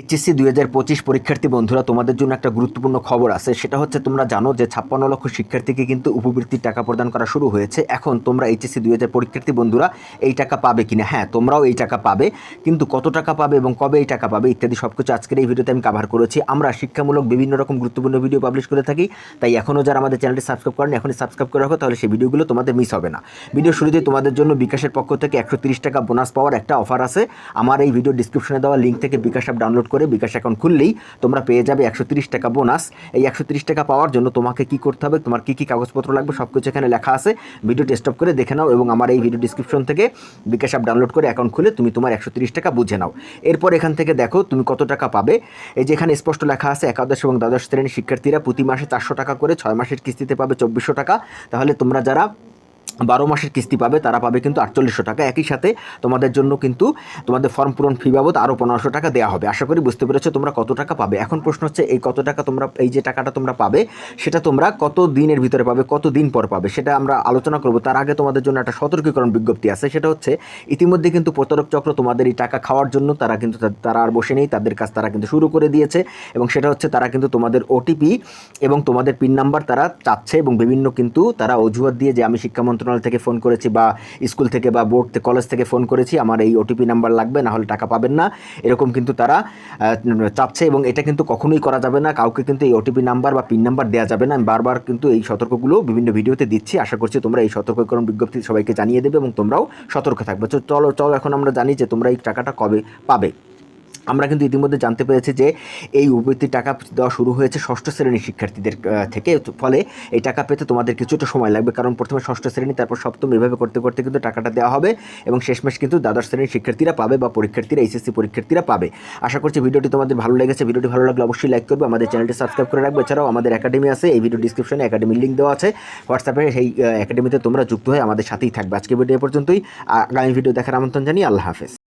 HSC দুই হাজার পঁচিশ পরীক্ষার্থী বন্ধুরা, তোমাদের জন্য একটা গুরুত্বপূর্ণ খবর আছে। সেটা হচ্ছে তোমরা জানো যে ছাপ্পান্ন লক্ষ শিক্ষার্থীকে কিন্তু উপবৃত্তির টাকা প্রদান করা শুরু হয়েছে। এখন তোমরা এইচএসসি দুই হাজার পরীক্ষার্থী বন্ধুরা, এই টাকা পাবে কিনা? হ্যাঁ তোমরাও এই টাকা পাবে, কিন্তু কত টাকা পাবে এবং কবে এই টাকা পাবে ইত্যাদি সব কিছু আজকের এই ভিডিওতে আমি কাভার করেছি। আমরা শিক্ষামূলক বিভিন্ন রকম গুরুত্বপূর্ণ ভিডিও পাবলিশ করে থাকি, তাই এখনও যারা আমাদের চ্যানেলটি সাবস্ক্রাইব করেন, এখনই সাবস্ক্রাইব করে রাখো, তাহলে সেই ভিডিওগুলো তোমাদের মিস হবে না। ভিডিও শুরুতে তোমাদের জন্য বিকাশের পক্ষ থেকে একশো টাকা বোনাস পাওয়ার একটা অফার আছে। আমার এই ভিডিও ডিসক্রিপশনে দেওয়া লিঙ্ক থেকে বিকাশ অ্যাপ ডাউনলোড করে বিকাশ অ্যাকাউন্ট খুললেই তোমরা পেয়ে যাবে একশো টাকা বোনাস। এই একশো টাকা পাওয়ার জন্য তোমাকে কি করতে হবে? তোমার কী কী কাগজপত্র লাগবে? সব কিছু এখানে লেখা আছে। ভিডিও স্টপ করে দেখে নাও এবং আমার এই ভিডিও ডিসক্রিপশন থেকে বিকাশ অ্যাপ ডাউনলোড করে অ্যাকাউন্ট খুলে তুমি তোমার একশো টাকা বুঝে নাও। এরপর এখান থেকে দেখো তুমি কত টাকা পাবে। এই যে এখানে স্পষ্ট লেখা আছে, একাদশ এবং দ্বাদশ শ্রেণির শিক্ষার্থীরা প্রতি মাসে চারশো টাকা করে ছয় মাসের কিস্তিতে পাবে চব্বিশশো টাকা। তাহলে তোমরা যারা বারো মাসের কিস্তি পাবে, তারা পাবে কিন্তু আটচল্লিশশো টাকা। একই সাথে তোমাদের জন্য কিন্তু তোমাদের ফর্ম পূরণ ফি বাবদ আরও পনেরোশো টাকা দেওয়া হবে। আশা করি বুঝতে পেরেছ তোমরা কত টাকা পাবে। এখন প্রশ্ন হচ্ছে, এই কত টাকা তোমরা, এই যে টাকাটা তোমরা পাবে, সেটা তোমরা কত দিনের ভিতরে পাবে, কত দিন পর পাবে, সেটা আমরা আলোচনা করব। তার আগে তোমাদের জন্য একটা সতর্কীকরণ বিজ্ঞপ্তি আছে, সেটা হচ্ছে, ইতিমধ্যে কিন্তু প্রতারক চক্র তোমাদের এই টাকা খাওয়ার জন্য তারা কিন্তু তারা আর বসে নেই, তাদের কাজ তারা কিন্তু শুরু করে দিয়েছে এবং সেটা হচ্ছে তারা কিন্তু তোমাদের ওটিপি এবং তোমাদের পিন নাম্বার তারা চাচ্ছে এবং বিভিন্ন কিন্তু তারা অজুহাত দিয়ে যে আমি শিক্ষা মন্ত্রণালয় থেকে ফোন করেছি বা স্কুল থেকে বা বোর্ড থেকে কলেজ থেকে ফোন করেছি, আমার এই ওটিপি নাম্বার লাগবে, না হলে টাকা পাবেন না। এরকম কিন্তু তারা চাচ্ছে এবং এটা কিন্তু কখনোই করা যাবে না। কাউকে কিন্তু এই ওটিপি নাম্বার বা পিন নাম্বার দেওয়া যাবে না। আমি বারবার কিন্তু এই সতর্কগুলো বিভিন্ন ভিডিওতে দিচ্ছি। আশা করছি তোমরা এই সতর্কীকরণ বিজ্ঞপ্তি সবাইকে জানিয়ে দেবে এবং তোমরাও সতর্ক থাকবে। চলো চলো, এখন আমরা জানি যে তোমরা এই টাকাটা কবে পাবে। আমরা কিন্তু ইতিমধ্যে জানতে পেরেছি যে এই উপবৃত্তির টাকা দেওয়া শুরু হয়েছে ষষ্ঠ শ্রেণির শিক্ষার্থীদের থেকে। ফলে এই টাকা পেতে তোমাদের কিছুটা সময় লাগবে। কারণ প্রথমে ষষ্ঠ শ্রেণি, তারপর সপ্তম এভাবে করতে করতে কিন্তু টাকাটা দেওয়া হবে এবং শেষমেশ কিন্তু দ্বাদশ শ্রেণির শিক্ষার্থীরা পাবে বা পরীক্ষার্থীরা এইচএসসি পরীক্ষার্থীরা পাবে। আশা করছি ভিডিওটি তোমাদের ভালো লেগেছে। ভিডিওটি ভালো লাগলে অবশ্যই লাইক করবে। আমাদের চ্যানেলটি সাবস্ক্রাইব করে রাখবে। এছাড়াও আমাদের একাডেমি আছে। এই ভিডিও ডিসক্রিপশনে একাডেমির লিঙ্ক দেওয়া আছে। হোয়াটসঅ্যাপে সেই একাডেমিতে তোমরা যুক্ত হয়ে আমাদের সাথেই থাকবে। আজকে ভিডিও পর্যন্তই। আগামী ভিডিও দেখার আমন্ত্রণ জানিয়ে আল্লাহ হাফেজ।